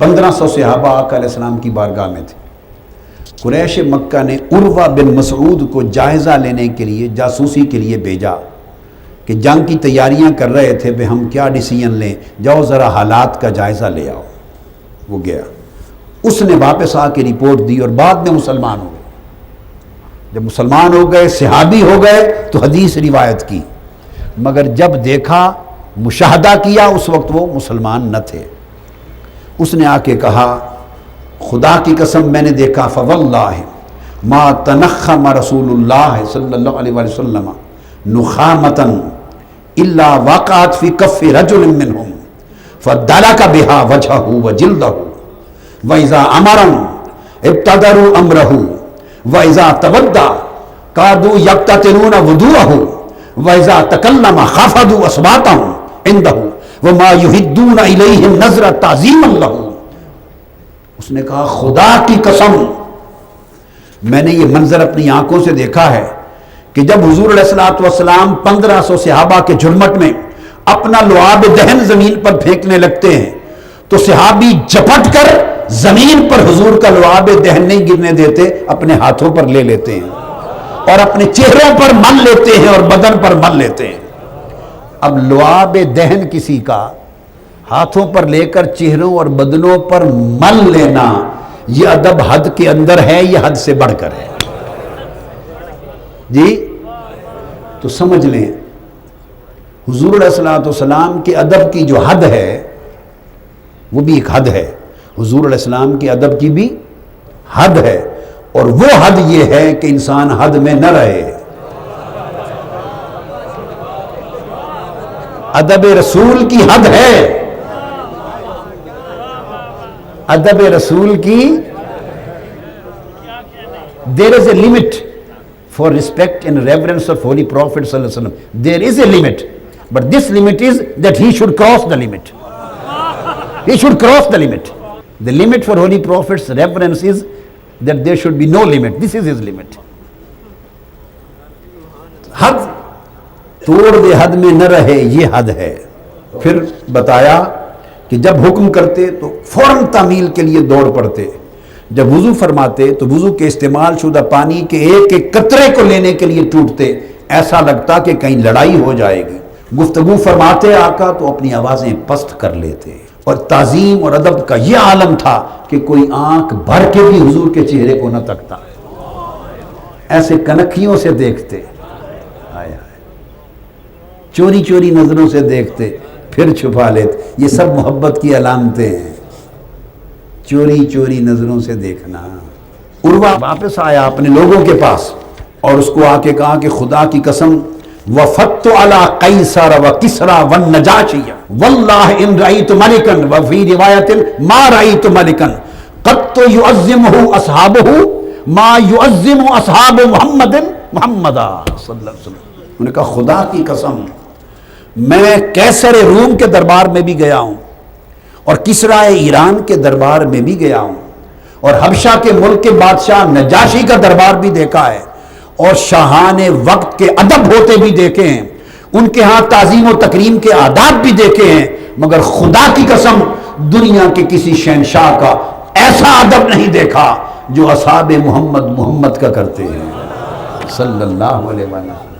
پندرہ سو صحابہ آقا علیہ السلام کی بارگاہ میں تھے۔ قریش مکہ نے عروہ بن مسعود کو جائزہ لینے کے لیے، جاسوسی کے لیے بھیجا کہ جنگ کی تیاریاں کر رہے تھے کہ ہم کیا ڈیسیجن لیں؟ جاؤ ذرا حالات کا جائزہ لے آؤ۔ وہ گیا۔ اس نے واپس آ کے رپورٹ دی اور بعد میں مسلمان ہو گئے۔ جب مسلمان ہو گئے، صحابی ہو گئے، تو حدیث روایت کی۔ مگر جب دیکھا، مشاہدہ کیا اس وقت وہ مسلمان نہ تھے۔ اس نے آ کے کہا، خدا کی قسم میں نے دیکھا فواللہ ما تنخم رسول اللہ صلی اللہ علیہ وآلہ وسلم نخامتن الا واقعات فی کف رجل منہم فدلک بها وجہہ وجلدہ وَإِذَا أَمَرًا ابتدروا أَمْرَهُ وَإِذَا تَوَدَّى قَادُوا يَقْتَتِلُونَ وُدُوءَهُ وَإِذَا تَكَلَّمَ خَفَضُوا أَصْوَاتَهُمْ عِنْدَهُ وَمَا يُحِدُّونَ إِلَيْهِ النَّظْرَ تَعْظِيمًا لَهُ اس نے کہا، خدا کی قسم، میں نے یہ منظر اپنی آنکھوں سے دیکھا ہے کہ جب حضور علیہ الصلوۃ والسلام پندرہ سو صحابہ کے جرمٹ میں اپنا لعاب دہن زمین پر پھینکنے لگتے ہیں، تو صحابی جپٹ کر زمین پر حضور کا لعاب دہن نہیں گرنے دیتے، اپنے ہاتھوں پر لے لیتے ہیں اور اپنے چہروں پر مل لیتے ہیں اور بدن پر مل لیتے ہیں۔ اب لعاب دہن کسی کا، ہاتھوں پر لے کر چہروں اور بدنوں پر مل لینا، یہ ادب حد کے اندر ہے، یہ حد سے بڑھ کر ہے۔ جی تو سمجھ لیں، حضور علیہ السلام والسلام کے ادب کی جو حد ہے، وہ بھی ایک حد ہے۔ حضور علیہ السلام کی ادب کی بھی حد ہے، اور وہ حد یہ ہے کہ انسان حد میں نہ رہے۔ ادب رسول کی حد ہے ادب رسول کی there is a limit for respect in reverence of holy prophet صلی اللہ علیہ وسلم there is a limit but this limit is that he should cross the limit He should cross the limit. The limit for Holy Prophet's reverence is that there should be no limit. This is his limit. حد توڑ دے حد میں نہ رہے، یہ حد ہے۔ پھر بتایا کہ جب حکم کرتے تو فوراً تعمیل کے لیے دوڑ پڑتے۔ جب وضو فرماتے تو وضو کے استعمال شدہ پانی کے ایک ایک قطرے کو لینے کے لیے ٹوٹتے۔ ایسا لگتا کہ کہیں لڑائی ہو جائے گی۔ گفتگو فرماتے آقا تو اپنی آوازیں پست کر لیتے۔ اور تعظیم اور ادب کا یہ عالم تھا کہ کوئی آنکھ بھر کے بھی حضور کے چہرے کو نہ تکتا۔ ایسے کنکھیوں سے دیکھتے۔ چوری چوری نظروں سے دیکھتے، پھر چھپا لیتے۔ یہ سب محبت کی علامتیں ہیں۔ چوری چوری نظروں سے دیکھنا۔ عروہ واپس آیا اپنے لوگوں کے پاس اور اس کو آ کے کہا کہ خدا کی قسم وفت على قیصر و کسرا و نجاشی واللہ ان رأیت ملکن وفی روایت ما رأیت ملکن۔ قد تو یعظمہ اصحابہ، ما یعظم اصحاب محمد محمد صلی اللہ علیہ وسلم۔ انہوں نے کہا، خدا کی قسم میں کیسر روم کے دربار میں بھی گیا ہوں اور کسرا ایران کے دربار میں بھی گیا ہوں اور حبشہ کے ملک کے بادشاہ نجاشی کا دربار بھی دیکھا ہے اور شاہان وقت کے ادب ہوتے بھی دیکھے ہیں۔ ان کے ہاں تعظیم و تکریم کے آداب بھی دیکھے ہیں، مگر خدا کی قسم دنیا کے کسی شہنشاہ کا ایسا ادب نہیں دیکھا جو اصحاب محمد محمد کا کرتے ہیں۔ صلی اللہ علیہ وسلم۔